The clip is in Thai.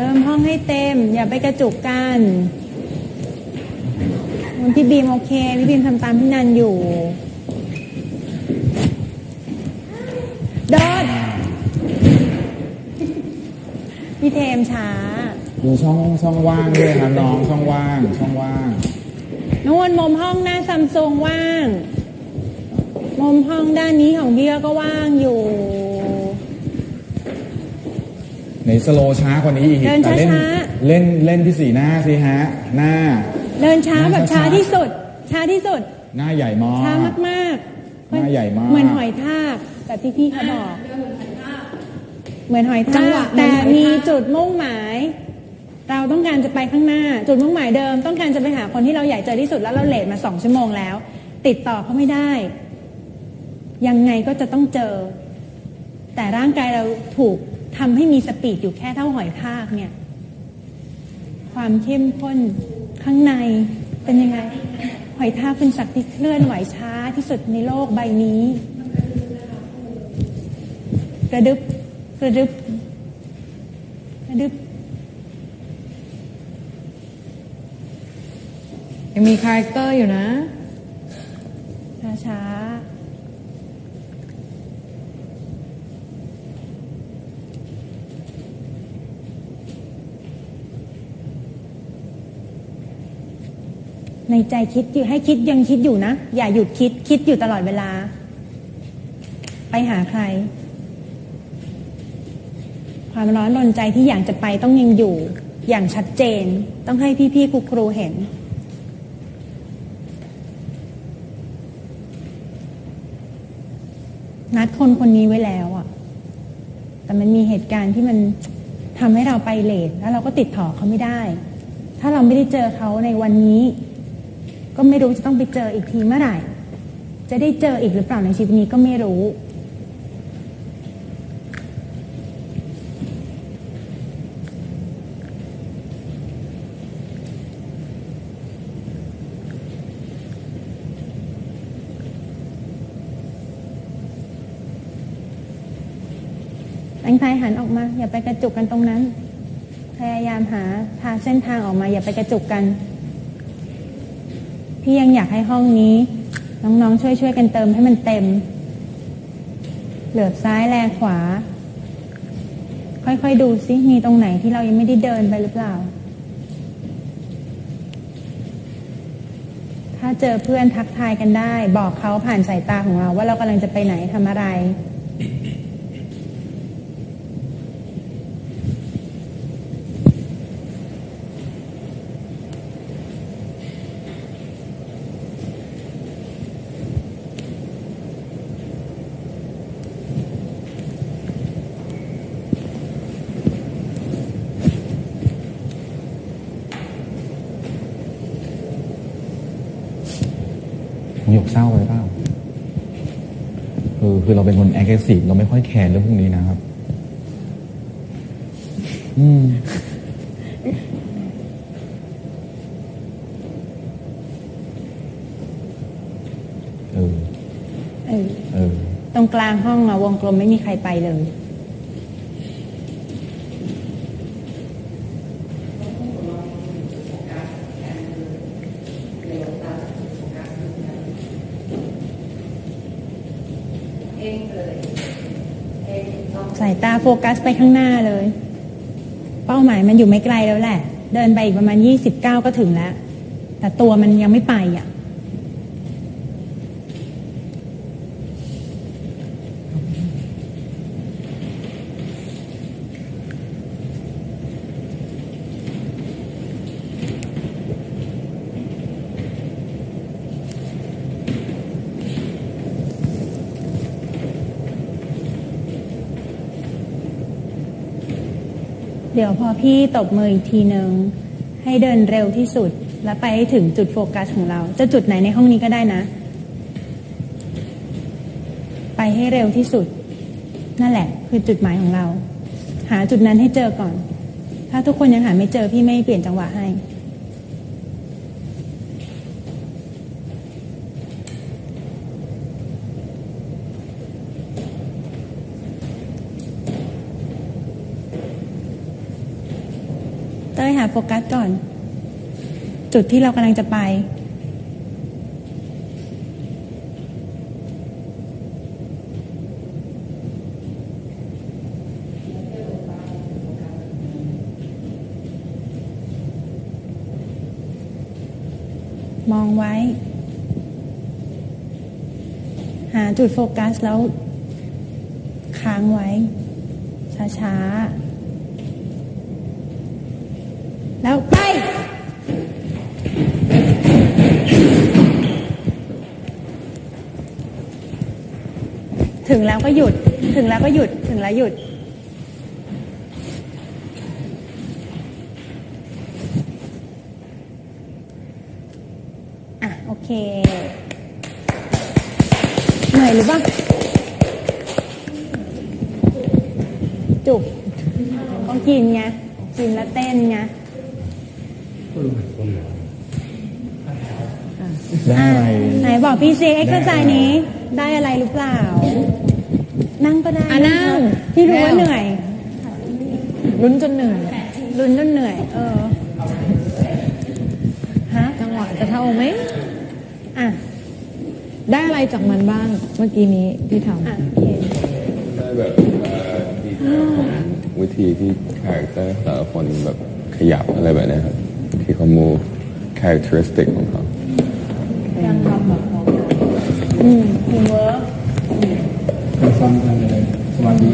ติมห้องให้เต็ม อย่าไปกระจุกกันวันพี่บีมโอเค พี่บีมทำตามพี่นันอยู่โดดพี่เทมช้า ดูช่องช่องว่างด้วยครับน้องช่องว่างช่องว่างนู่นมุมห้องหน้าซัมซุงว่างมุมห้องด้านนี้ของเบียก็ว่างอยู่ในสโลว์ช้ากว่านี้อีกเดินแต่เล่นช้าเล่นเล่นที่สีหน้าสิฮะ หน้า เดินช้าแบบช้าช้าที่สุด ช้าที่สุด หน้าใหญ่มาก ช้ามากๆหน้าใหญ่มาก เหมือนหอยทากแบบที่พี่เขาบอก เหมือนหอยจัทางหวะกเหมือนแต่หอยทาก มีจุดมุ่งหมาย เราต้องการจะไปข้างหน้า จุดมุ่งหมายเดิม ต้องการจะไปหาคนที่เราอยากเจอที่สุดแล้วเราเลทมาสองชั่วโมงแล้ว ติดต่อเขาไม่ได้ ยังไงก็จะต้องเจอ แต่ร่างกายเราถูก ทำให้มีสปีดอยู่แค่เท่าหอยทากเนี่ย ความเข้มข้นข้างในเป็นยังไง หอยทากเป็นสัตว์ที่เคลื่อนไหวช้าที่สุดในโลกใบนี้กระดึบกระดึบกระดึบยังมีคาแรคเตอร์อยู่นะช้าช้า ในใจคิดอยู่ให้คิดยังคิดอยู่นะ อย่าหยุดคิดคิดอยู่ตลอดเวลา ไปหาใคร ความร้อนรนใจที่อยากจะไปต้องยังอยู่ อย่างชัดเจนต้องให้พี่ๆครูครูเห็นนัดคนคนนี้ไว้แล้วอะแต่มันมีเหตุการณ์ที่มันทำให้เราไปเลทแล้วเราก็ติดต่อเขาไม่ได้ ถ้าเราไม่ได้เจอเขาในวันนี้ ก็ไม่รู้จะต้องไปเจออีกทีเมื่อไหร่ จะได้เจออีกหรือเปล่าในชีวิตนี้ก็ไม่รู้ แตงไทยหันออกมา อย่าไปกระจุกกันตรงนั้น พยายามหาทางเส้นทางออกมา อย่าไปกระจุกกัน พี่ยังอยากให้ห้องนี้ น้องๆช่วยช่วยๆ กันเติมให้มันเต็ม เหลือบซ้ายแลขวา ค่อยๆ ดูซิมีตรงไหนที่เรายังไม่ได้เดินไปหรือเปล่า ถ้าเจอเพื่อนทักทายกันได้ บอกเขาผ่านสายตาของเราว่าเรากำลังจะไปไหนทำอะไร หยกเศร้าไปเปล่าคือคือเราเป็นคนแอคทีฟเราไม่ค่อยแคร์เรื่องพวกนี้นะครับ อืมเออ เออเออตรงกลางห้องอะวงกลมไม่มีใครไปเลย สายตาโฟกัสไปข้างหน้าเลย เป้าหมายมันอยู่ไม่ไกลแล้วแหละ เดินไปอีกประมาณ 29 ก็ถึงแล้ว แต่ตัวมันยังไม่ไปอะ เดี๋ยวพอพี่ตบมืออีกทีหนึ่งให้เดินเร็วที่สุด แล้วไปให้ถึงจุดโฟกัสของเรา จะจุดไหนในห้องนี้ก็ได้นะ ไปให้เร็วที่สุด นั่นแหละ คือจุดหมายของเรา หาจุดนั้นให้เจอก่อน ถ้าทุกคนยังหาไม่เจอพี่ไม่เปลี่ยนจังหวะให้ หาโฟกัสก่อน จุดที่เรากำลังจะไป มองไว้ หาจุดโฟกัสแล้วค้างไว้ ช้าๆ แล้วไป ถึงแล้วก็หยุด ถึงแล้วก็หยุด ถึงแล้วหยุด อะ โอเค เหนื่อยหรือเปล่าจุกก็กินไง กินแล้วเต้นไง ได้อะไรไหนบอกพี่ซีเอ็กซ์ไซส์นี้ ได้อะไรหรือเปล่า นั่งก็ได้อะนั่ง พี่รู้ว่าแล้วเหนื่อย ลุ้นจนเหนื่อยลุ้นจนเหนื่อย เออ ฮะ จังหวะจะเท่าไหมอะ ได้อะไรจากมันบ้าง เมื่อกี้นี้ที่ทอะโอเคได้แบบเอ่อดีเทลของวิธีที่คาแรคเตอร์แต่ละคนแบบขยับอะไรแบบเนี้ยครับ ที่เขา move characteristic ของเขาอืมทีมเวิร์กสวัสดี